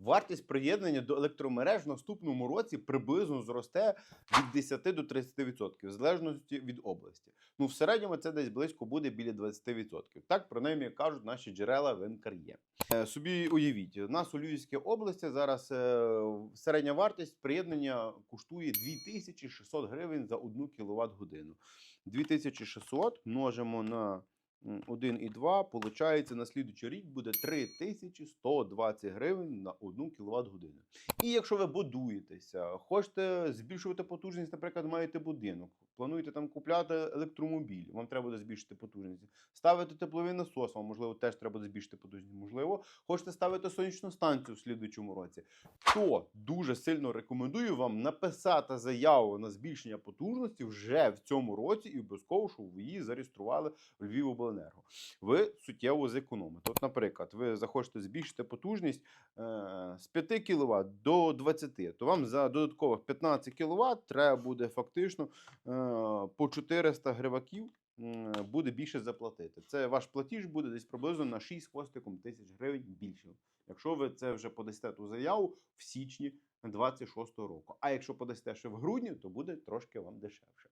Вартість приєднання до електромереж в наступному році приблизно зросте від 10 до 30%, в залежності від області. Ну, в середньому це десь близько буде біля 20%. Так, принаймні кажуть наші джерела в НКРЄ. Е, Собі уявіть, у нас у Львівській області зараз е, середня вартість приєднання коштує 2600 гривень за 1 кВт годину. 2600 множимо на м, 1,2, получається на слідуючий рік буде 3120 гривень на 1 кВт годину. І якщо ви будуєтеся, хочете збільшувати потужність, наприклад, маєте будинок, плануєте там купляти електромобіль, вам треба буде збільшити потужність. Ставити тепловий насос, вам можливо теж треба буде збільшити потужність. Можливо, хочете ставити сонячну станцію в слідуючому році. То дуже сильно рекомендую вам написати заяву на збільшення потужності вже в цьому році і обов'язково, щоб ви її зареєстрували в Львівобленерго. Ви суттєво зекономите. От, наприклад, ви захочете збільшити потужність е, з 5 кВт до 20, то вам за додаткових 15 кВт треба буде фактично е, по 400 гриваків буде більше заплатити. Це ваш платіж буде десь приблизно на 6 з хвостиком тисяч гривень більше. Якщо ви це вже подасте ту заяву в січні 26 року. А якщо подасте ще в грудні, то буде трошки вам дешевше.